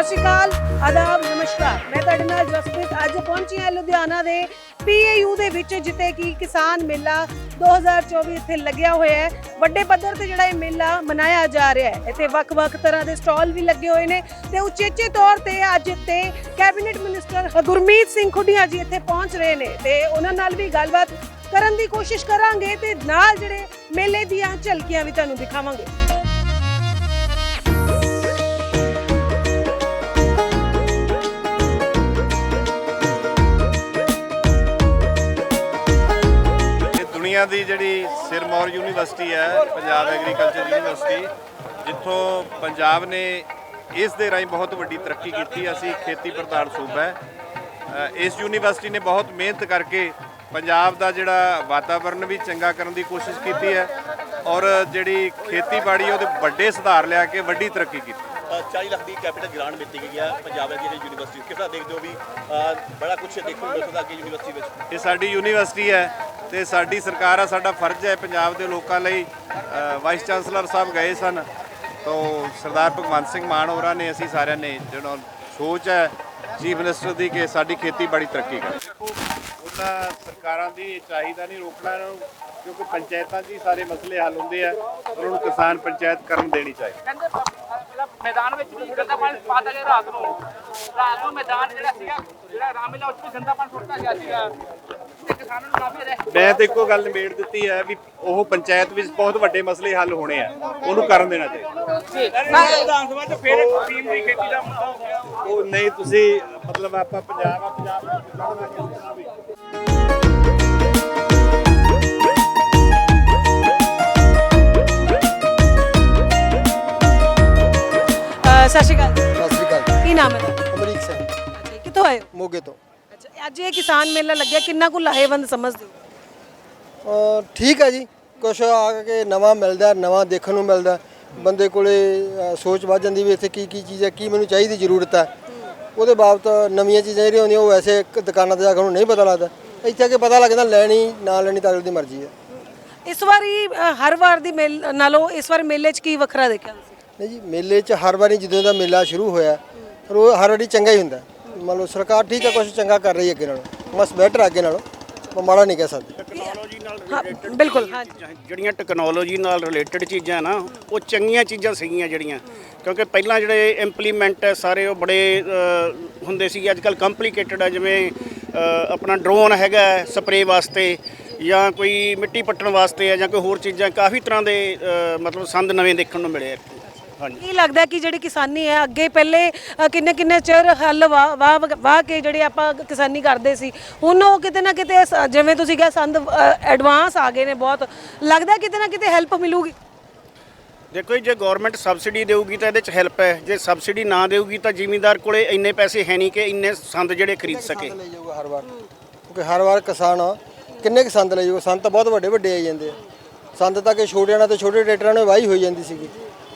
ਸਤਿ ਸ਼੍ਰੀ ਅਕਾਲ, ਆਦਾਬ, ਨਮਸਕਾਰ। ਮੈਂ ਤੁਹਾਡੇ ਨਾਲ ਜਸਪ੍ਰੀਤ। ਅੱਜ ਪਹੁੰਚੀ ਹਾਂ ਲੁਧਿਆਣਾ ਦੇ ਪੀਏਯੂ ਦੇ ਵਿੱਚ, ਜਿੱਥੇ ਕਿ ਕਿਸਾਨ ਮੇਲਾ 2024 ਇੱਥੇ ਲੱਗਿਆ ਹੋਇਆ ਹੈ। ਵੱਡੇ ਪੱਧਰ ਤੇ ਜਿਹੜਾ ਇਹ ਮੇਲਾ ਮਨਾਇਆ ਜਾ ਰਿਹਾ ਹੈ। ਇੱਥੇ ਵੱਖ-ਵੱਖ ਤਰ੍ਹਾਂ ਦੇ ਸਟਾਲ ਵੀ ਲੱਗੇ ਹੋਏ ਨੇ ਤੇ ਉਚੇਚੇ ਤੌਰ ਤੇ ਅੱਜ ਇੱਥੇ ਕੈਬਨਿਟ ਮਿਨਿਸਟਰ ਗੁਰਮੀਤ ਸਿੰਘ ਖੁੱਡੀਆਂ ਜੀ ਇੱਥੇ ਪਹੁੰਚ ਰਹੇ ਨੇ ਤੇ ਉਹਨਾਂ ਨਾਲ ਵੀ ਗੱਲਬਾਤ ਕਰਨ ਦੀ ਕੋਸ਼ਿਸ਼ ਕਰਾਂਗੇ ਤੇ ਨਾਲ ਜਿਹੜੇ ਮੇਲੇ ਦੀਆਂ ਝਲਕੀਆਂ ਵੀ ਤੁਹਾਨੂੰ ਦਿਖਾਵਾਂਗੇ। ਦੁਨੀਆ ਦੀ ਜਿਹੜੀ ਸਿਰਮੌਰ ਯੂਨੀਵਰਸਿਟੀ ਹੈ, ਪੰਜਾਬ ਐਗਰੀਕਲਚਰ ਯੂਨੀਵਰਸਿਟੀ ਜਿੱਥੋਂ ਪੰਜਾਬ ਨੇ ਇਸ ਦੇ ਰਾਹੀਂ ਬਹੁਤ ਵੱਡੀ ਤਰੱਕੀ ਕੀਤੀ। ਅਸੀਂ ਖੇਤੀ ਪ੍ਰਧਾਨ ਸੂਬਾ ਹੈ। ਇਸ ਯੂਨੀਵਰਸਿਟੀ ਨੇ ਬਹੁਤ ਮਿਹਨਤ ਕਰਕੇ ਪੰਜਾਬ ਦਾ ਜਿਹੜਾ ਵਾਤਾਵਰਣ ਵੀ ਚੰਗਾ ਕਰਨ ਦੀ ਕੋਸ਼ਿਸ਼ ਕੀਤੀ ਹੈ ਔਰ ਜਿਹੜੀ ਖੇਤੀਬਾੜੀ, ਉਹਦੇ ਵੱਡੇ ਸੁਧਾਰ ਲਿਆ ਕੇ ਵੱਡੀ ਤਰੱਕੀ ਕੀਤੀ। 40 ਲੱਖ ਦੀ ਕੈਪੀਟਲ ਗ੍ਰਾਂਟ ਦਿੱਤੀ ਗਈ ਹੈ ਪੰਜਾਬ ਦੀ ਯੂਨੀਵਰਸਿਟੀ ਕਿਸ ਤਰ੍ਹਾਂ ਦੇਖਦੇ ਹੋ ਵੀ ਬੜਾ ਕੁਝ ਦੇਖਣ ਨੂੰ ਮਿਲਦਾ ਅੱਗੇ ਯੂਨੀਵਰਸਿਟੀ ਵਿੱਚ? ਇਹ ਸਾਡੀ ਯੂਨੀਵਰਸਿਟੀ ਹੈ ਤੇ ਸਾਡੀ ਸਰਕਾਰ ਆ, ਸਾਡਾ ਫਰਜ਼ ਹੈ ਪੰਜਾਬ ਦੇ ਲੋਕਾਂ ਲਈ ਵਾਈਸ ਚਾਂਸਲਰ ਸਾਹਿਬ ਗਏ ਸਨ। ਤੋਂ ਸਰਦਾਰ ਭਗਵੰਤ ਸਿੰਘ ਮਾਨ ਹੋਰਾਂ ਨੇ, ਅਸੀਂ ਸਾਰਿਆਂ ਨੇ ਜਿਹੜਾ ਸੋਚ ਹੈ ਚੀਫ ਮਿਨਿਸਟਰ ਦੀ, ਕਿ ਸਾਡੀ ਖੇਤੀਬਾੜੀ ਤਰੱਕੀ ਕਰੇ ਉਹਨਾਂ ਸਰਕਾਰਾਂ ਦੀ ਚਾਹੀਦਾ ਨਹੀਂ ਰੋਕਣਾ ਇਹਨਾਂ ਨੂੰ ਕਿਉਂਕਿ ਪੰਚਾਇਤਾਂ 'ਚ ਹੀ ਸਾਰੇ ਮਸਲੇ ਹੱਲ ਹੁੰਦੇ ਆ ਉਹਨਾਂ ਨੂੰ ਕਿਸਾਨ ਪੰਚਾਇਤ ਕਰਨ ਦੇਣੀ ਚਾਹੀਦੀ। ਕਹਿੰਦੇ ਮਤਲਬ ਮੈਦਾਨ ਵਿੱਚ ਵੀ ਗੰਦਾ ਪਾਣੀ ਪਾ ਦਿੱਤਾ ਗਿਆ ਰਾਤ ਨੂੰ। ਰਾਤ ਨੂੰ ਮੈਦਾਨ ਜਿਹੜਾ ਸੀਗਾ ਜਿਹੜਾ ਰਾਮਲੀਲਾ ਉੱਚ ਵੀ ਗੰਦਾ ਪਾਣੀ ਸੁੱਟਦਾ ਗਿਆ ਸੀਗਾ। ਤੇ ਕਿਸਾਨਾਂ ਨੂੰ ਕਾਫੀ ਰਹਿ ਮੈਂ ਤਾਂ ਇੱਕੋ ਗੱਲ ਨਿਬੇੜ ਦਿੱਤੀ ਹੈ ਵੀ ਉਹ ਪੰਚਾਇਤ ਵਿੱਚ ਬਹੁਤ ਵੱਡੇ ਮਸਲੇ ਹੱਲ ਹੋਣੇ ਆ ਉਹਨੂੰ ਕਰਨ ਦੇਣਾ ਚਾਹੀਦਾ। ਵਿਧਾਨ ਸਭਾ ਚ ਫੇਰ ਟੀਮ ਦੀ ਖੇਤੀ ਦਾ ਮੁੱਦਾ ਹੋ ਗਿਆ ਉਹ ਨਹੀਂ ਤੁਸੀਂ ਮਤਲਬ ਆਪਾਂ ਪੰਜਾਬ ਆ ਪੰਜਾਬ ਵਿੱਚ ਅ, ਸਤਿ ਸ਼੍ਰੀ ਅਕਾਲ। ਸਤਿ ਸ੍ਰੀ ਅਕਾਲ। ਕੀ ਨਾਮ ਹੈ ਤੁਹਾਡਾ? ਅਮਰੀਕ ਸਿੰਘ। ਅੱਛਾ ਕਿੱਥੋਂ ਆਏ ਹੋ? ਮੋਗੇ ਤੋਂ। ਅੱਛਾ ਅੱਜ ਇਹ ਕਿਸਾਨ ਮੇਲਾ ਲੱਗਿਆ ਕਿੰਨਾ ਕੁ ਲਾਹੇਵੰਦ ਸਮਝਦੇ ਹੋ? ਠੀਕ ਹੈ ਜੀ। ਕੁਛ ਆ ਕੇ ਨਵਾਂ ਮਿਲਦਾ ਨਵਾਂ ਦੇਖਣ ਨੂੰ ਮਿਲਦਾ। ਬੰਦੇ ਕੋਲੇ ਸੋਚ ਵੱਧ ਜਾਂਦੀ ਵੀ ਇੱਥੇ ਕੀ ਕੀ ਚੀਜ਼ ਹੈ ਕੀ ਮੈਨੂੰ ਚਾਹੀਦੀ ਜ਼ਰੂਰਤ ਹੈ। ਉਹਦੇ ਬਾਬਤ ਨਵੀਆਂ ਚੀਜ਼ਾਂ ਜਿਹੜੀਆਂ ਹੁੰਦੀਆਂ ਉਹ ਵੈਸੇ ਇੱਕ ਦੁਕਾਨਾਂ ਤੇ ਜਾ ਕੇ ਉਹਨੂੰ ਨਹੀਂ ਪਤਾ ਲੱਗਦਾ। ਇੱਥੇ ਆ ਕੇ ਪਤਾ ਲੱਗ ਜਾਂਦਾ ਲੈਣੀ ਨਾ ਲੈਣੀ ਤਾਂ ਅਗਲੇ ਦੀ ਮਰਜ਼ੀ ਹੈ। ਇਸ ਵਾਰੀ ਅ, ਹਰ ਵਾਰ ਦੀ ਮੇਲ ਨਾਲੋਂ ਇਸ ਵਾਰ ਮੇਲੇ 'ਚ ਕੀ ਵੱਖਰਾ ਦੇਖਿਆ ਤੁਸੀਂ? ਨਹੀਂ ਜੀ ਮੇਲੇ 'ਚ ਹਰ ਵਾਰੀ ਜਦੋਂ ਦਾ ਮੇਲਾ ਸ਼ੁਰੂ ਹੋਇਆ ਪਰ ਉਹ ਹਰ ਵਾਰੀ ਚੰਗਾ ਹੀ ਹੁੰਦਾ। ਮੰਨ ਲਓ ਸਰਕਾਰ ਠੀਕ ਹੈ ਕੁਛ ਚੰਗਾ ਕਰ ਰਹੀ ਹੈ ਅੱਗੇ ਨਾਲੋਂ। ਬਸ ਬੈਟਰ ਅੱਗੇ ਨਾਲੋਂ। ਆਪਾਂ ਮਾੜਾ ਨਹੀਂ ਕਹਿ ਸਕਦੇ। ਹਾਂ ਬਿਲਕੁਲ ਹਾਂ। ਜਿਹੜੀਆਂ ਟੈਕਨੋਲੋਜੀ ਨਾਲ ਰਿਲੇਟਡ ਚੀਜ਼ਾਂ ਨਾ ਉਹ ਚੰਗੀਆਂ ਚੀਜ਼ਾਂ ਸੀਗੀਆਂ ਜਿਹੜੀਆਂ। ਕਿਉਂਕਿ ਪਹਿਲਾਂ ਜਿਹੜੇ ਇੰਪਲੀਮੈਂਟ ਹੈ ਸਾਰੇ ਉਹ ਬੜੇ ਅ, ਹੁੰਦੇ ਸੀ। ਅੱਜ ਕੱਲ ਕੰਪਲਿਕੇਟਡ ਹੈ ਜਿਵੇਂ ਅ, ਆਪਣਾ ਡਰੋਨ ਹੈਗਾ ਸਪਰੇ ਵਾਸਤੇ ਜਾਂ ਕੋਈ ਮਿੱਟੀ ਪੱਟਣ ਵਾਸਤੇ ਹੈ ਜਾਂ ਕੋਈ ਹੋਰ ਚੀਜ਼ਾਂ ਕਾਫੀ ਤਰ੍ਹਾਂ ਦੇ ਅ, ਮਤਲਬ ਸੰਦ ਨਵੇਂ ਦੇਖਣ ਨੂੰ ਮਿਲੇ ਆ ਹਾਂਜੀ। ਕੀ ਲੱਗਦਾ ਕਿ ਜਿਹੜੀ ਕਿਸਾਨੀ ਹੈ ਅੱਗੇ ਪਹਿਲੇ ਕਿੰਨੇ ਕਿੰਨੇ ਚਿਰ ਹੱਲ ਵਾਹ ਵਾਹ ਵਾਹ ਕੇ ਜਿਹੜੇ ਆਪਾਂ ਕਿਸਾਨੀ ਕਰਦੇ ਸੀ ਹੁਣ ਉਹ ਕਿਤੇ ਨਾ ਕਿਤੇ ਸ- ਜਿਵੇਂ ਤੁਸੀਂ ਕਿਹਾ ਸੰਦ ਐਡਵਾਂਸ ਆ ਗਏ ਨੇ ਬਹੁਤ। ਲੱਗਦਾ ਕਿਤੇ ਨਾ ਕਿਤੇ ਹੈਲਪ ਮਿਲੂਗੀ? ਦੇਖੋ ਜੀ ਜੇ ਗਵਰਨਮੈਂਟ ਸਬਸਿਡੀ ਦੇਊਗੀ ਤਾਂ ਇਹਦੇ ਚ ਹੈਲਪ ਹੈ। ਜੇ ਸਬਸਿਡੀ ਨਾ ਦੇਊਗੀ ਤਾਂ ਜ਼ਿਮੀਂਦਾਰ ਕੋਲੇ ਇੰਨੇ ਪੈਸੇ ਹੈ ਨਹੀਂ ਕਿ ਇੰਨੇ ਸੰਦ ਜਿਹੜੇ ਖਰੀਦ ਸਕੇ। ਸੰਦ ਲਈ ਜਾਊਗਾ ਹਰ ਵਾਰ? ਕਿਉਂਕਿ ਹਰ ਵਾਰ ਕਿਸਾਨ ਕਿੰਨੇ ਕੁ ਸੰਦ ਲਈ ਜਾਊਗਾ? ਸੰਦ ਤਾਂ ਬਹੁਤ ਵੱਡੇ ਵੱਡੇ ਆਈ ਜਾਂਦੇ ਆ। ਸੰਦ ਤਾਂ ਕਿ ਛੋਟਿਆਂ ਨਾਲ ਤੇ ਛੋਟੇ ਟਰੈਕਟਰਾਂ ਨਾਲ ਵਾਹੀ ਹੋਈ ਜਾਂਦੀ ਸੀਗੀ।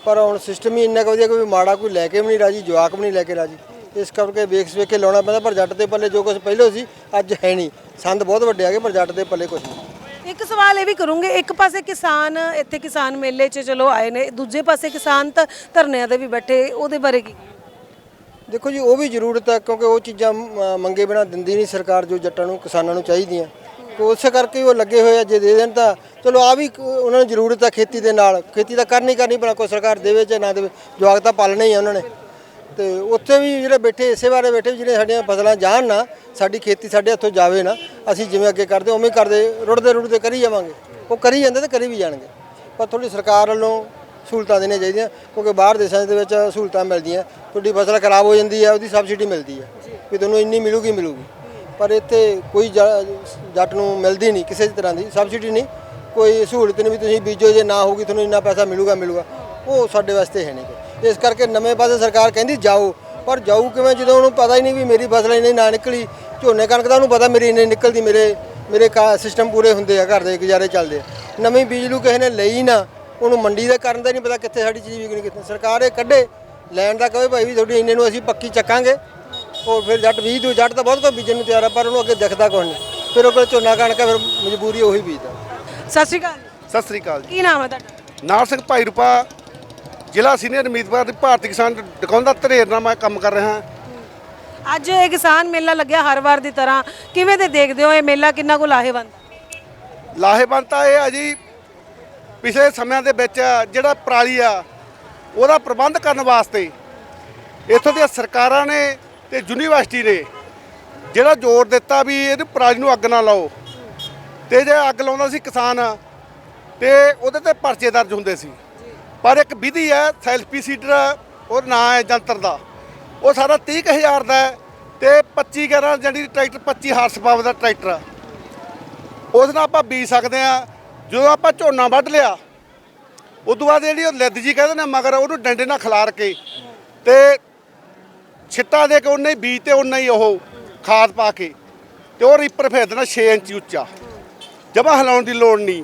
ਪਰ ਹੁਣ ਸਿਸਟਮ ਹੀ ਇੰਨਾ ਕੁ ਵਧੀਆ ਕੋਈ ਮਾੜਾ ਕੋਈ ਲੈ ਕੇ ਵੀ ਨਹੀਂ ਰਾਜੀ ਜਵਾਕ ਵੀ ਨਹੀਂ ਲੈ ਕੇ ਰਾਜੀ। ਇਸ ਕਰਕੇ ਵੇਖ ਵੇਖ ਕੇ ਲਾਉਣਾ ਪੈਂਦਾ ਪਰ ਜੱਟ ਦੇ ਪੱਲੇ ਜੋ ਕੁਝ ਪਹਿਲਾਂ ਸੀ ਅੱਜ ਹੈ ਨਹੀਂ। ਸੰਦ ਬਹੁਤ ਵੱਡੇ ਆ ਗਏ ਪਰ ਜੱਟ ਦੇ ਪੱਲੇ ਕੁਝ ਨਹੀਂ। ਇੱਕ ਸਵਾਲ ਇਹ ਵੀ ਕਰੂੰਗੇ ਇੱਕ ਪਾਸੇ ਕਿਸਾਨ ਇੱਥੇ ਕਿਸਾਨ ਮੇਲੇ 'ਚ ਚਲੋ ਆਏ ਨੇ ਦੂਜੇ ਪਾਸੇ ਕਿਸਾਨ ਤਾਂ ਧਰਨਿਆਂ ਤੇ ਵੀ ਬੈਠੇ ਉਹਦੇ ਬਾਰੇ ਕੀ? ਦੇਖੋ ਜੀ ਉਹ ਵੀ ਜ਼ਰੂਰਤ ਹੈ ਕਿਉਂਕਿ ਉਹ ਚੀਜ਼ਾਂ ਮੰਗੇ ਬਿਨਾ ਦਿੰਦੀ ਨਹੀਂ ਸਰਕਾਰ ਜੋ ਜੱਟਾਂ ਨੂੰ ਕਿਸਾਨਾਂ ਨੂੰ ਚਾਹੀਦੀਆਂ। ਤੇ ਕਰਕੇ ਉਹ ਲੱਗੇ ਹੋਏ ਆ ਜੇ ਦੇ ਦੇਣ ਤਾਂ। ਚਲੋ ਆ ਵੀ ਉਹਨਾਂ ਨੂੰ ਜ਼ਰੂਰਤ ਹੈ ਖੇਤੀ ਦੇ ਨਾਲ। ਖੇਤੀ ਤਾਂ ਕਰਨੀ ਕਰਨੀ, ਭਲਾ ਕੋਈ ਸਰਕਾਰ ਦੇਵੇ ਜਾਂ ਨਾ ਦੇਵੇ। ਜਵਾਕ ਤਾਂ ਪਾਲਣੇ ਹੀ ਆ ਉਹਨਾਂ ਨੇ। ਤੇ ਉੱਥੇ ਵੀ ਜਿਹੜੇ ਬੈਠੇ, ਇਸੇ ਬਾਰੇ ਬੈਠੇ ਵੀ ਜਿਹੜੇ ਸਾਡੀਆਂ ਫਸਲਾਂ ਜਾਣ ਨਾ, ਸਾਡੀ ਖੇਤੀ ਸਾਡੇ ਹੱਥੋਂ ਜਾਵੇ ਨਾ, ਅਸੀਂ ਜਿਵੇਂ ਅੱਗੇ ਕਰਦੇ, ਉਵੇਂ ਕਰਦੇ, ਰੁੜਦੇ ਰੁੜਦੇ ਕਰੀ ਜਾਵਾਂਗੇ। ਉਹ ਕਰੀ ਜਾਂਦੇ ਤੇ ਕਰੀ ਵੀ ਜਾਣਗੇ। ਪਰ ਥੋੜੀ ਸਰਕਾਰ ਵੱਲੋਂ ਸਹੂਲਤਾਂ ਦੇਣੀਆਂ ਚਾਹੀਦੀਆਂ, ਕਿਉਂਕਿ ਬਾਹਰ ਦੇਸ਼ਾਂ ਦੇ ਵਿੱਚ ਸਹੂਲਤਾਂ ਮਿਲਦੀਆਂ। ਤੁਹਾਡੀ ਫਸਲ ਖਰਾਬ ਹੋ ਜਾਂਦੀ ਹੈ ਉਹਦੀ ਸਬਸਿਡੀ ਮਿਲਦੀ ਹੈ ਵੀ ਤੁਹਾਨੂੰ ਇੰਨੀ ਮਿਲੂਗੀ ਮਿਲੂਗੀ। ਪਰ ਇੱਥੇ ਕੋਈ ਜ- ਜੱਟ ਨੂੰ ਮਿਲਦੀ ਨਹੀਂ, ਕਿਸੇ ਤਰ੍ਹਾਂ ਦੀ ਸਬਸਿਡੀ ਨਹੀਂ। ਕੋਈ ਸਹੂਲਤ ਨਹੀਂ ਵੀ ਤੁਸੀਂ ਬੀਜੋ, ਜੇ ਨਾ ਹੋਊਗੀ ਤੁਹਾਨੂੰ ਇੰਨਾ ਪੈਸਾ ਮਿਲੂਗਾ ਮਿਲੂਗਾ। ਉਹ ਸਾਡੇ ਵਾਸਤੇ ਹੈ ਨਹੀਂ ਗੇ। ਇਸ ਕਰਕੇ ਨਵੇਂ ਪਾਸੇ ਸਰਕਾਰ ਕਹਿੰਦੀ ਜਾਓ, ਪਰ ਜਾਊ ਕਿਵੇਂ ਜਦੋਂ ਉਹਨੂੰ ਪਤਾ ਹੀ ਨਹੀਂ ਵੀ ਮੇਰੀ ਫਸਲ ਇੰਨੀ ਨਾ ਨਿਕਲੀ। ਝੋਨੇ ਕਣਕ ਦਾ ਉਹਨੂੰ ਪਤਾ ਮੇਰੀ ਇੰਨੀ ਨਿਕਲਦੀ, ਮੇਰੇ ਮੇਰੇ ਕਾ ਸਿਸਟਮ ਪੂਰੇ ਹੁੰਦੇ ਆ, ਘਰ ਦੇ ਗੁਜ਼ਾਰੇ ਚੱਲਦੇ ਆ। ਨਵੀਂ ਬੀਜ ਲੂ ਕਿਸੇ ਨੇ ਲਈ ਨਾ, ਉਹਨੂੰ ਮੰਡੀ ਦਾ ਕਰਨ ਦਾ ਨਹੀਂ ਪਤਾ ਕਿੱਥੇ ਸਾਡੀ ਚੀਜ਼ ਵਿਕਣੀ, ਕਿੱਥੇ ਸਰਕਾਰ ਇਹ ਕੱਢੇ। ਲੈਣ ਦਾ ਕਹੇ ਭਾਈ ਵੀ ਤੁਹਾਡੀ ਇੰਨੇ ਨੂੰ ਅਸੀਂ ਪੱਕੀ ਚੱਕਾਂਗੇ। ਉਹ ਫਿਰ ਜੱਟ ਬੀਜ ਦੂ ਜੱਟ ਤਾਂ ਬਹੁਤ ਕੋ ਬੀਜਣ ਨੂੰ ਤਿਆਰ ਆ ਪਰ ਉਹਨੂੰ ਅੱਗੇ ਦਿਖਦਾ ਕੁਛ ਨਹੀਂ। ਫਿਰ ਉਹ ਕੋਲ ਝੋਨਾ ਕਣਕ ਆ, ਫਿਰ ਮਜਬੂਰੀ ਉਹੀ ਬੀਜਦਾ ਸਤਿ ਸ਼੍ਰੀ ਅਕਾਲ ਸਤਿ ਸ੍ਰੀ ਅਕਾਲ ਜੀ। ਕੀ ਨਾਮ ਹੈ ਤੁਹਾਡਾ? ਨਾਰ ਸਿੰਘ ਭਾਈ ਰੂਪਾ ਜ਼ਿਲ੍ਹਾ ਸੀਨੀਅਰ ਉਮੀਦਵਾਰ ਦੀ ਭਾਰਤੀ ਕਿਸਾਨ ਡਕਾਉਂਦਾ ਧਰੇਰ ਨਾਲ ਮੈਂ ਕੰਮ ਕਰ ਰਿਹਾ ਅੱਜ ਇਹ ਕਿਸਾਨ ਮੇਲਾ ਲੱਗਿਆ ਹਰ ਵਾਰ ਦੀ ਤਰ੍ਹਾਂ। ਕਿਵੇਂ ਦੇ ਦੇਖਦੇ ਹੋ ਇਹ ਮੇਲਾ? ਕਿੰਨਾ ਕੁ ਲਾਹੇਵੰਦ? ਲਾਹੇਵੰਦ ਤਾਂ ਇਹ ਆ ਜੀ ਪਿਛਲੇ ਸਮਿਆਂ ਦੇ ਵਿੱਚ ਜਿਹੜਾ ਪਰਾਲੀ ਆ ਉਹਦਾ ਪ੍ਰਬੰਧ ਕਰਨ ਵਾਸਤੇ ਇੱਥੋਂ ਦੀਆਂ ਸਰਕਾਰਾਂ ਨੇ ਤੇ ਯੂਨੀਵਰਸਿਟੀ ਨੇ ਜਿਹੜਾ ਜ਼ੋਰ ਦਿੱਤਾ ਵੀ ਇਹਨੂੰ ਪਰਾਲੀ ਨੂੰ ਅੱਗ ਨਾ ਲਾਓ। ਤੇ ਜੇ ਅੱਗ ਲਾਉਂਦਾ ਸੀ ਕਿਸਾਨ, ਤੇ ਉਹਦੇ ਤੇ ਪਰਚੇ ਦਰਜ ਹੁੰਦੇ ਸੀ। ਪਰ ਇੱਕ ਵਿਧੀ ਹੈ, ਸੈਲਫੀ ਸੀਟਰ ਉਹ ਨਾਂ ਹੈ ਜੰਤਰ ਦਾ। ਉਹ ਸਾਰਾ 30000 ਦਾ ਹੈ ਤੇ 25 ਗਰਾਂ ਜਿਹੜੀ ਟਰੈਕਟਰ 25 ਹਾਰਸ ਪਾਵਰ ਦਾ ਟਰੈਕਟਰ ਉਸ ਨਾਲ ਆਪਾਂ ਬੀਜ ਸਕਦੇ ਆ ਜਦੋਂ ਆਪਾਂ ਝੋਨਾ ਵੱਢ ਲਿਆ, ਉਦੋਂ ਬਾਅਦ ਜਿਹੜੀ ਉਹ ਲਿੱਦ ਜੀ ਕਹਿੰਦੇ ਨੇ, ਮਗਰ ਉਹਨੂੰ ਡੰਡੇ ਨਾਲ ਖਿਲਾਰ ਕੇ ਤੇ ਛਿੱਟਾ ਦੇ ਕੇ ਉਹਨੇ ਹੀ ਬੀਜ ਤੇ ਉਹਨੇ ਹੀ ਉਹ ਖਾਦ ਪਾ ਕੇ ਤੇ ਉਹ ਰੀਪਰ ਫੇਰ ਦੇਣਾ 6 ਇੰਚ ਉੱਚਾ। ਜਮਾ ਹਿਲਾਉਣ ਦੀ ਲੋੜ ਨਹੀਂ।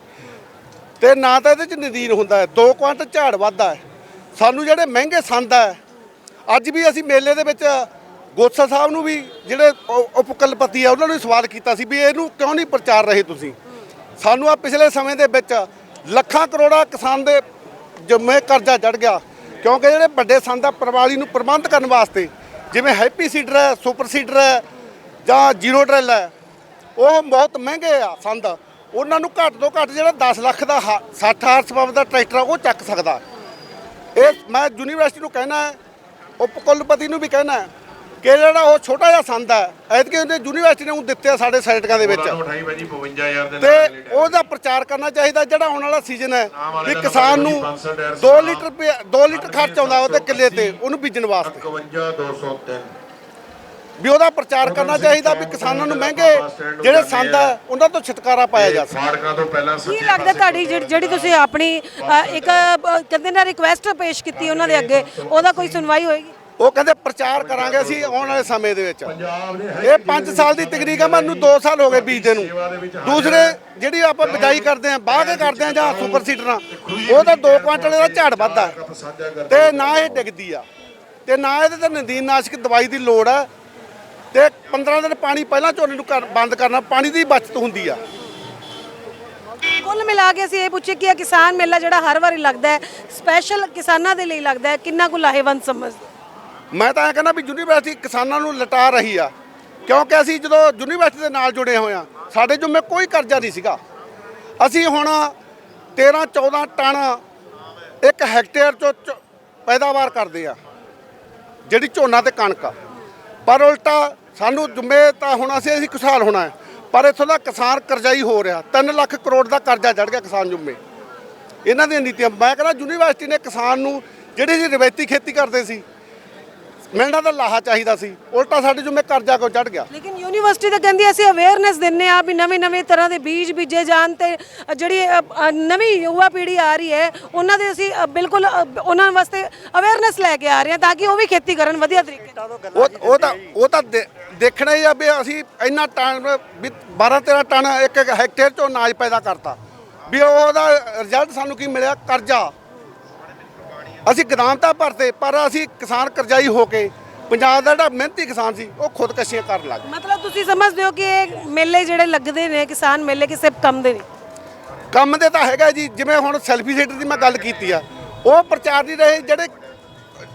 ਤੇ ਨਾ ਤਾਂ ਇਹਦੇ ਚ ਨਦੀਨ ਹੁੰਦਾ ਹੈ 2 ਕੁਆਂਟਲ ਝਾੜ ਵੱਧਦਾ ਹੈ। ਸਾਨੂੰ ਜਿਹੜੇ ਮਹਿੰਗੇ ਸੰਦ ਹੈ, ਅੱਜ ਵੀ ਅਸੀਂ ਮੇਲੇ ਦੇ ਵਿੱਚ ਗੋਸਾ ਸਾਹਿਬ ਨੂੰ ਵੀ ਜਿਹੜੇ ਉਪਕਲਪਤੀ ਆ, ਉਹਨਾਂ ਨੂੰ ਵੀ ਸਵਾਲ ਕੀਤਾ ਸੀ ਵੀ ਇਹਨੂੰ ਕਿਉਂ ਨਹੀਂ ਪ੍ਰਚਾਰ ਰਹੇ ਤੁਸੀਂ? ਸਾਨੂੰ ਆ ਪਿਛਲੇ ਸਮੇਂ ਦੇ ਵਿੱਚ ਲੱਖਾਂ ਕਰੋੜਾਂ ਕਿਸਾਨ ਦੇ ਜਮੇ ਕਰਜ਼ਾ ਚੜ ਗਿਆ। ਕਿਉਂਕਿ ਜਿਹੜੇ ਵੱਡੇ ਸੰਦ ਆ, ਪ੍ਰਵਾਲੀ ਨੂੰ ਪ੍ਰਬੰਧ ਕਰਨ ਵਾਸਤੇ ਜਿਵੇਂ ਹੈਪੀ ਸੀਡਰ ਹੈ ਸੁਪਰ ਸੀਡਰ ਹੈ ਜਾਂ ਜ਼ੀਰੋ ਡਰਿਲ ਹੈ ਉਹ ਬਹੁਤ ਮਹਿੰਗੇ ਆ ਸੰਦ। ਉਹਨਾਂ ਨੂੰ ਘੱਟ ਤੋਂ ਘੱਟ ਜਿਹੜਾ 10 ਲੱਖ ਦਾ ਹਾ- 60 ਹਾਰਸ ਪਾਵਰ ਦਾ ਟਰੈਕਟਰ ਆ, ਉਹ ਚੱਕ ਸਕਦਾ। ਇਹ ਮੈਂ ਯੂਨੀਵਰਸਿਟੀ ਨੂੰ ਕਹਿਣਾ ਹੈ ਉਪ ਕੁਲਪਤੀ ਨੂੰ ਵੀ ਕਹਿਣਾ ਹੈ ਕਿ ਜਿਹੜਾ ਉਹ ਛੋਟਾ ਜਿਹਾ ਸੰਦ ਹੈ ਐਤਕੀ ਉਹਨੇ ਯੂਨੀਵਰਸਿਟੀ ਨੇ ਉਹ ਦਿੱਤੇ ਆ ਸਾਡੇ ਸਾਈਟਾਂ ਦੇ ਵਿੱਚ। ਉਠਾਈ ਭਾਜੀ 52000 ਦੇ ਤੇ ਉਹਦਾ ਪ੍ਰਚਾਰ ਕਰਨਾ ਚਾਹੀਦਾ ਜਿਹੜਾ ਆਉਣ ਵਾਲਾ ਸੀਜ਼ਨ ਹੈ ਵੀ ਕਿਸਾਨ ਨੂੰ 2 ਲੀਟਰ 2 ਲੀਟਰ ਖਰਚ ਆਉਂਦਾ ਉਹਦੇ ਕਿੱਲੇ ਤੇ ਉਹਨੂੰ ਬੀਜਣ ਵਾਸਤੇ। 51203 ਵੀ ਉਹਦਾ ਪ੍ਰਚਾਰ ਕਰਨਾ ਚਾਹੀਦਾ ਵੀ ਕਿਸਾਨਾਂ ਨੂੰ ਮਹਿੰਗੇ ਜਿਹੜੇ ਸੰਦ ਹੈ ਉਹਨਾਂ ਤੋਂ ਛੁਟਕਾਰਾ ਪਾਇਆ ਜਾ ਸਕੇ ਫਾੜਕਾਂ ਤੋਂ ਪਹਿਲਾਂ ਕੀ ਲੱਗਦਾ ਤੁਹਾਡੀ ਜਿਹੜੀ ਤੁਸੀਂ ਆਪਣੀ ਇੱਕ ਕਹਿੰਦੇ ਨਾ ਰਿਕੁਐਸਟ ਪੇਸ਼ ਕੀਤੀ ਉਹਨਾਂ ਦੇ ਅੱਗੇ ਉਹਦਾ ਕੋਈ ਸੁਣਵਾਈ ਹੋਏਗੀ? ਉਹ ਕਹਿੰਦੇ ਪ੍ਰਚਾਰ ਕਰਾਂਗੇ ਅਸੀਂ ਆਉਣ ਵਾਲੇ ਸਮੇਂ ਦੇ ਵਿੱਚ। ਇਹ 5 ਸਾਲ ਦੀ ਤਕਨੀਕ ਆ ਮੈਨੂੰ 2 ਸਾਲ ਹੋ ਗਏ ਬੀਜਦੇ ਨੂੰ। ਦੂਸਰੇ ਜਿਹੜੀ ਆਪਾਂ ਬਿਜਾਈ ਕਰਦੇ ਆ ਬਾਹ ਕੇ ਕਰਦੇ ਆ ਜਾਂ ਸੁਪਰ ਸੀਡਰਾਂ ਉਹ ਤਾਂ 2 ਕੁਆਂਟਲ ਦਾ ਝਾੜ ਵੱਧਦਾ। ਹੈ। ਤੇ ਨਾ ਇਹ ਡਿੱਗਦੀ ਆ। ਤੇ ਨਾ ਇਹਦੇ ਤੇ ਨਦੀਨ ਨਾਸ਼ਕ ਦਵਾਈ ਦੀ ਲੋੜ ਆ। ਤੇ 15 ਦਿਨ ਪਾਣੀ ਪਹਿਲਾਂ ਝੋਨੇ ਨੂੰ ਬੰਦ ਕਰਨਾ ਪਾਣੀ ਦੀ ਬਚਤ ਹੁੰਦੀ ਆ। ਕੁੱਲ ਮਿਲਾ ਕੇ ਅਸੀਂ ਇਹ ਪੁੱਛੇ ਕਿ ਇਹ ਕਿਸਾਨ ਮੇਲਾ ਜਿਹੜਾ ਹਰ ਵਾਰੀ ਲੱਗਦਾ ਹੈ ਸਪੈਸ਼ਲ ਕਿਸਾਨਾਂ ਦੇ ਲਈ ਲੱਗਦਾ ਹੈ ਕਿੰਨਾ ਕੁ ਲਾਹੇਵੰਦ ਸਮਝਦੇ? ਮੈਂ ਤਾਂ ਇਹ ਕਹਿੰਦਾ ਵੀ ਯੂਨੀਵਰਸਿਟੀ ਕਿਸਾਨਾਂ ਨੂੰ ਲਟਾ ਰਹੀ ਆ, ਕਿਉਂਕਿ ਅਸੀਂ ਜਦੋਂ ਯੂਨੀਵਰਸਿਟੀ ਦੇ ਨਾਲ ਜੁੜੇ ਹੋਏ ਆ, ਸਾਡੇ ਜੁਮੇ ਕੋਈ ਕਰਜ਼ਾ ਨਹੀਂ ਸੀਗਾ। ਅਸੀਂ ਹੁਣ 13 14 ਟਨ ਇੱਕ ਹੈਕਟੇਅਰ ਚੋਂ ਚ- ਪੈਦਾਵਾਰ ਕਰਦੇ ਆ, ਜਿਹੜੀ ਝੋਨਾ ਤੇ ਕਣਕ ਆ। ਪਰ ਉਲਟਾ ਸਾਨੂੰ ਜੁਮੇ ਤਾਂ ਹੁਣ ਅਸੀਂ ਅਸੀਂ ਖੁਸ਼ਹਾਲ ਹੋਣਾ ਹੈ, ਪਰ ਇੱਥੋਂ ਦਾ ਕਿਸਾਨ ਕਰਜ਼ਾਈ ਹੋ ਰਿਹਾ 3 ਲੱਖ ਕਰੋੜ ਦਾ ਕਰਜ਼ਾ ਚੜ ਗਿਆ ਕਿਸਾਨ ਜੁਮੇ। ਇਹਨਾਂ ਦੀਆਂ ਨੀਤੀਆਂ, ਮੈਂ ਕਹਿੰਦਾ ਯੂਨੀਵਰਸਿਟੀ ਨੇ ਕਿਸਾਨ ਨੂੰ ਜਿਹੜੀ ਜੀ ਰਵਾਇਤੀ ਖੇਤੀ ਕਰਦੇ ਸੀ ਮਿਲਣਾ ਤਾਂ ਲਾਹਾ ਚਾਹੀਦਾ ਸੀ ਉਲਟਾ ਸਾਡੇ ਜੁਮੇ ਕਰਜ਼ਾ ਕੋ ਚੜ ਗਿਆ। ਲੇਕਿਨ ਯੂਨੀਵਰਸਿਟੀ ਤਾਂ ਕਹਿੰਦੀ ਅਸੀਂ ਅਵੇਅਰਨੈਸ ਦਿੰਨੇ ਆ ਵੀ ਨਵੇਂ ਨਵੇਂ ਤਰ੍ਹਾਂ ਦੇ ਬੀਜ ਬੀਜੇ ਜਾਣ ਤੇ ਜਿਹੜੀ ਨਵੀਂ ਯੁਵਾ ਪੀੜ੍ਹੀ ਆ ਰਹੀ ਹੈ ਉਹਨਾਂ ਦੇ ਅਸੀਂ ਬਿਲਕੁਲ ਉਹਨਾਂ ਵਾਸਤੇ ਅਵੇਅਰਨੈਸ ਲੈ ਕੇ ਆ ਰਹੇ ਹਾਂ ਤਾਂ ਕਿ ਉਹ ਵੀ ਖੇਤੀ ਕਰਨ ਵਧੀਆ ਤਰੀਕੇ ਨਾਲ। ਉਹ ਉਹ ਤਾਂ ਉਹ ਤਾਂ ਦੇਖਣਾ ਹੀ ਆ ਵੀ ਅਸੀਂ ਇੰਨਾ ਟਨ ਵੀ 12 13 ਟਨ ਇੱਕ ਇੱਕ ਹੈਕਟੇਅਰ ਚੋਂ ਅਨਾਜ ਪੈਦਾ ਕਰਤਾ। ਵੀ ਉਹਦਾ ਰਿਜ਼ਲਟ ਸਾਨੂੰ ਕੀ ਮਿਲਿਆ? ਕਰਜ਼ਾ। ਅਸੀਂ ਗਦਾਮ ਤਾਂ ਭਰਤੇ ਪਰ ਅਸੀਂ ਕਿਸਾਨ ਕਰਜ਼ਾਈ ਹੋ ਕੇ ਪੰਜਾਬ ਦਾ ਜਿਹੜਾ ਮਿਹਨਤੀ ਕਿਸਾਨ ਸੀ ਉਹ ਖੁਦਕਸ਼ੀਆਂ ਕਰਨ ਲੱਗ ਗਿਆ ਮਤਲਬ ਤੁਸੀਂ ਸਮਝਦੇ ਹੋ ਕਿ ਇਹ ਮੇਲੇ ਜਿਹੜੇ ਲੱਗਦੇ ਨੇ ਕਿਸਾਨ ਮੇਲੇ ਕਿਸੇ ਕੰਮ ਦੇ ਨਹੀਂ ਕੰਮ ਦੇ ਤਾਂ ਹੈਗਾ ਜੀ ਜਿਵੇਂ ਹੁਣ ਸੈਲਫੀ ਸੀਟਰ ਦੀ ਮੈਂ ਗੱਲ ਕੀਤੀ ਆ ਉਹ ਪ੍ਰਚਾਰ ਨਹੀਂ ਰਹੇ ਜਿਹੜੇ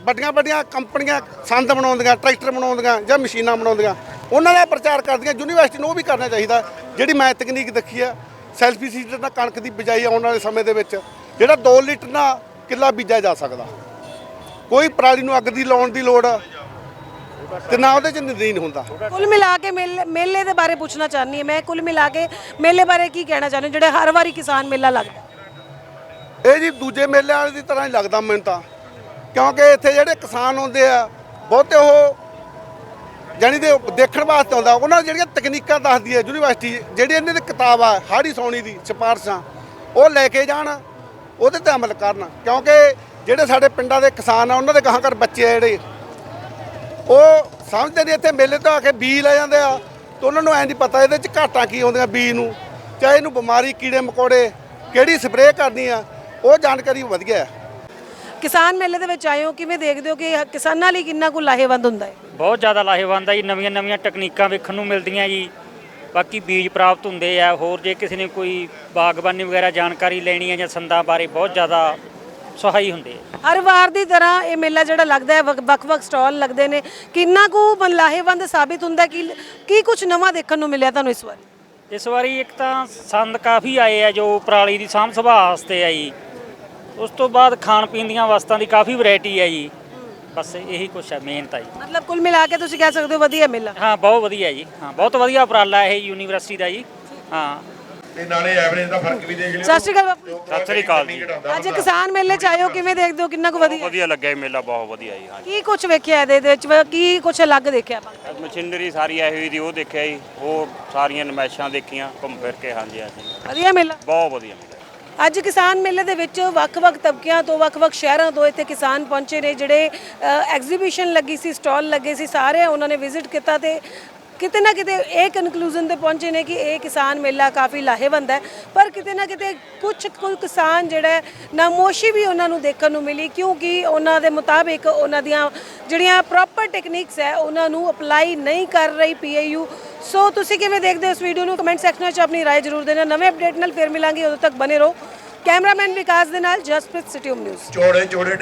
ਵੱਡੀਆਂ ਵੱਡੀਆਂ ਕੰਪਨੀਆਂ ਸੰਦ ਬਣਾਉਂਦੀਆਂ ਟਰੈਕਟਰ ਬਣਾਉਂਦੀਆਂ ਜਾਂ ਮਸ਼ੀਨਾਂ ਬਣਾਉਂਦੀਆਂ ਉਹਨਾਂ ਦਾ ਪ੍ਰਚਾਰ ਕਰਦੀਆਂ ਯੂਨੀਵਰਸਿਟੀ ਨੂੰ ਉਹ ਵੀ ਕਰਨਾ ਚਾਹੀਦਾ ਜਿਹੜੀ ਮੈਂ ਤਕਨੀਕ ਦੇਖੀ ਆ ਸੈਲਫੀ ਸੀਟਰ ਨਾਲ ਕਣਕ ਦੀ ਬਿਜਾਈ ਆਉਣ ਵਾਲੇ ਸਮੇਂ ਦੇ ਵਿੱਚ ਜਿਹੜਾ 2 ਲੀਟਰ ਨਾਲ ਕਿੱਲਾ ਬੀਜਿਆ ਜਾ ਸਕਦਾ। ਕੋਈ ਪਰਾਲੀ ਨੂੰ ਅੱਗ ਦੀ ਲਾਉਣ ਦੀ ਲੋੜ ਤੇ ਨਾ ਉਹਦੇ ਚ ਨਦੀਨ ਹੁੰਦਾ। ਕੁੱਲ ਮਿਲਾ ਕੇ ਮੇਲੇ ਮੇਲੇ ਦੇ ਬਾਰੇ ਪੁੱਛਣਾ ਚਾਹਨੀ ਹਾਂ। ਮੈਂ ਕੁੱਲ ਮਿਲਾ ਕੇ ਮੇਲੇ ਬਾਰੇ ਕੀ ਕਹਿਣਾ ਚਾਹੁੰਦੇ ਜਿਹੜੇ ਹਰ ਵਾਰੀ ਕਿਸਾਨ ਮੇਲਾ ਲੱਗਦਾ ਇਹ ਜੀ ਦੂਜੇ ਮੇਲਿਆਂ ਵਾਲੀ ਦੀ ਤਰ੍ਹਾਂ ਹੀ ਲੱਗਦਾ ਮੈਨੂੰ ਤਾਂ। ਕਿਉਂਕਿ ਇੱਥੇ ਜਿਹੜੇ ਕਿਸਾਨ ਆਉਂਦੇ ਆ ਬਹੁਤੇ ਉਹ ਜਾਣੀ ਦੇ ਦੇਖਣ ਵਾਸਤੇ ਆਉਂਦਾ। ਉਹਨਾਂ ਜਿਹੜੀਆਂ ਤਕਨੀਕਾਂ ਦੱਸਦੀ ਹੈ ਯੂਨੀਵਰਸਿਟੀ ਜਿਹੜੀ ਇਹਨਾਂ ਦੀ ਕਿਤਾਬ ਆ ਹਾੜੀ ਸੌਣੀ ਦੀ ਸਿਫਾਰਸ਼ਾਂ ਉਹ ਲੈ ਕੇ ਜਾਣ। ਉਹਦੇ ਤੇ ਅਮਲ ਕਰਨ ਕਿਉਂਕਿ ਜਿਹੜੇ ਸਾਡੇ ਪਿੰਡਾਂ ਦੇ ਕਿਸਾਨ ਆ ਉਹਨਾਂ ਦੇ ਗਾਹਾਂ ਘਰ ਬੱਚੇ ਆ ਜਿਹੜੇ। ਉਹ ਸਮਝਦੇ ਨਹੀਂ ਇੱਥੇ ਮੇਲੇ ਤੋਂ ਆ ਕੇ ਬੀ ਲੈ ਜਾਂਦੇ ਆ ਤੇ ਉਹਨਾਂ ਨੂੰ ਐਂ ਨਹੀਂ ਪਤਾ ਇਹਦੇ ਚ ਘਾਟਾਂ ਕੀ ਆਉਂਦੀਆਂ ਬੀ ਨੂੰ। ਚਾਹੇ ਇਹਨੂੰ ਬਿਮਾਰੀ ਕੀੜੇ ਮਕੌੜੇ ਕਿਹੜੀ ਸਪਰੇਅ ਕਰਨੀ ਆ ਉਹ ਜਾਣਕਾਰੀ ਵਧੀਆ ਹੈ। ਕਿਸਾਨ ਮੇਲੇ ਦੇ ਵਿੱਚ ਆਏ ਹੋ ਕਿਵੇਂ ਦੇਖਦੇ ਹੋ ਕਿ ਕਿਸਾਨਾਂ ਲਈ ਕਿੰਨਾ ਕੁ ਲਾਹੇਵੰਦ ਹੁੰਦਾ ਹੈ? ਬਹੁਤ ਜ਼ਿਆਦਾ ਲਾਹੇਵੰਦ ਆ ਜੀ ਨਵੀਆਂ ਨਵੀਆਂ ਟੈਕਨੀਕਾਂ ਵੇਖਣ ਨੂੰ ਮਿਲਦੀਆਂ ਜੀ। ਬਾਕੀ ਬੀਜ ਪ੍ਰਾਪਤ ਹੁੰਦੇ ਆ ਹੋਰ ਜੇ ਕਿਸੇ ਨੇ ਕੋਈ ਬਾਗਬਾਨੀ ਵਗੈਰਾ ਜਾਣਕਾਰੀ ਲੈਣੀ ਹੈ ਜਾਂ ਸੰਦਾਂ ਬਾਰੇ ਬਹੁਤ ਜ਼ਿਆਦਾ ਸਹਾਈ ਹੁੰਦੇ ਆ। ਹਰ ਵਾਰ ਦੀ ਤਰ੍ਹਾਂ ਇਹ ਮੇਲਾ ਜਿਹੜਾ ਲੱਗਦਾ ਹੈ ਵਕ- ਵੱਖ-ਵੱਖ ਸਟਾਲ ਲੱਗਦੇ ਨੇ। ਕਿੰਨਾ ਕੁ ਲਾਹੇਵੰਦ ਸਾਬਿਤ ਹੁੰਦਾ ਕਿ ਕੀ ਕੁਝ ਨਵਾਂ ਦੇਖਣ ਨੂੰ ਮਿਲਿਆ ਤੁਹਾਨੂੰ ਇਸ ਵਾਰੀ? ਇਸ ਵਾਰੀ ਇੱਕ ਤਾਂ ਸੰਦ ਕਾਫੀ ਆਏ ਆ ਜੋ ਪਰਾਲੀ ਦੀ ਸਾਂਭ ਸੰਭਾਲ ਵਾਸਤੇ ਆ ਜੀ ਉਸ ਤੋਂ ਬਾਅਦ ਖਾਣ ਪੀਣ ਦੀਆਂ ਵਸਤਾਂ ਦੀ ਕਾਫੀ ਵੈਰਾਈਟੀ ਹੈ ਜੀ ਬਸ ਇਹੀ ਕੁਛ ਹੈ ਮੇਨ ਤਾਂ ਜੀ ਮਤਲਬ ਕੁੱਲ ਮਿਲਾ ਕੇ ਤੁਸੀਂ ਕਹਿ ਸਕਦੇ ਹੋ ਵਧੀਆ ਮੇਲਾ। ਹਾਂ ਬਹੁਤ ਵਧੀਆ ਜੀ। ਹਾਂ ਬਹੁਤ ਵਧੀਆ ਉਪਰਾਲਾ ਇਹ ਯੂਨੀਵਰਸਿਟੀ ਦਾ ਜੀ। ਹਾਂ। ਤੇ ਨਾਲੇ ਐਵਰੇਜ ਦਾ ਫ਼ਰਕ ਵੀ ਦੇਖ ਲਿਓ। ਸਤਿ ਸ਼੍ਰੀ ਅਕਾਲ ਬਾਪੂ। ਜੀ। ਸਤਿ ਸ੍ਰੀ ਅਕਾਲ ਜੀ। ਅੱਜ ਕਿਸਾਨ ਮੇਲੇ ਚ ਆਏ ਹੋ ਕਿਵੇਂ ਦੇਖਦੇ ਹੋ? ਕਿੰਨਾ ਕੁ ਵਧੀਆ? ਵਧੀਆ ਲੱਗਿਆ ਇਹ ਮੇਲਾ ਬਹੁਤ ਵਧੀਆ ਜੀ ਹਾਂਜੀ ਕੀ ਕੁਝ ਵੇਖਿਆ ਇਹਦੇ ਵਿੱਚ? ਵ- ਕੀ ਕੁਝ ਅਲੱਗ ਦੇਖਿਆ ਆਪਾਂ? ਮਸ਼ੀਨਰੀ ਸਾਰੀ ਆਈ ਹੋਈ ਦੀ ਉਹ ਦੇਖਿਆ ਜੀ। ਹੋਰ ਸਾਰੀਆਂ ਨਮਾਇਸ਼ਾਂ ਦੇਖੀਆਂ ਘੁੰਮ ਫਿਰ ਕੇ ਹਾਂਜੀ ਹਾਂਜੀ। ਵਧੀਆ ਮੇਲਾ? ਬਹੁਤ ਵਧੀਆ ਮੇਲਾ। ਅੱਜ ਕਿਸਾਨ ਮੇਲੇ ਦੇ ਵਿੱਚ ਵੱਖ-ਵੱਖ ਤਬਕਿਆਂ ਤੋਂ, ਵੱਖ-ਵੱਖ ਸ਼ਹਿਰਾਂ ਤੋਂ ਇੱਥੇ ਕਿਸਾਨ ਪਹੁੰਚੇ ਨੇ, ਜਿਹੜੇ ਐਗਜ਼ੀਬਿਸ਼ਨ ਲੱਗੀ ਸੀ, ਸਟਾਲ ਲੱਗੇ ਸੀ ਸਾਰੇ ਉਹਨਾਂ ਨੇ ਵਿਜ਼ਿਟ ਕੀਤਾ ਤੇ ਕਿਤੇ ਨਾ ਕਿਤੇ ਇਹ ਕਨਕਲੂਜਨ ਤੇ ਪਹੁੰਚੇ ਨੇ ਕਿ ਇਹ ਕਿਸਾਨ ਮੇਲਾ ਕਾਫੀ ਲਾਹੇਵੰਦ ਹੈ ਪਰ ਕਿਤੇ ਨਾ ਕਿਤੇ ਕੁਝ ਕੁ ਕਿਸਾਨ ਜਿਹੜਾ ਹੈ, ਨਾਮੋਸ਼ੀ ਵੀ ਉਹਨਾਂ ਨੂੰ ਦੇਖਣ ਨੂੰ ਮਿਲੀ ਕਿਉਂਕਿ ਉਹਨਾਂ ਦੇ ਮੁਤਾਬਿਕ ਉਹਨਾਂ ਦੀਆਂ ਜਿਹੜੀਆਂ ਪ੍ਰੋਪਰ ਟੈਕਨੀਕਸ ਹੈ ਉਹਨਾਂ ਨੂੰ ਅਪਲਾਈ ਨਹੀਂ ਕਰ ਰਹੀ ਪੀਏਯੂ ਸੋ ਤੁਸੀਂ ਕਿਵੇਂ ਦੇਖਦੇ ਹੋ ਇਸ ਵੀਡੀਓ ਨੂੰ ਕਮੈਂਟ ਸੈਕਸ਼ਨ ਵਿੱਚ ਆਪਣੀ رائے ਜ਼ਰੂਰ ਦੇਣਾ ਨਵੇਂ ਅਪਡੇਟ ਨਾਲ ਫਿਰ ਮਿਲਾਂਗੇ ਉਦੋਂ ਤੱਕ ਬਨੇ ਰਹੋ ਕੈਮਰਾਮੈਨ ਵਿਕਾਸ ਦੇ ਨਾਲ ਜਸਪ੍ਰੀਤ ਸਿਟੀ ਨਿਊਜ਼ ਚੋੜੇ ਚੋੜੇ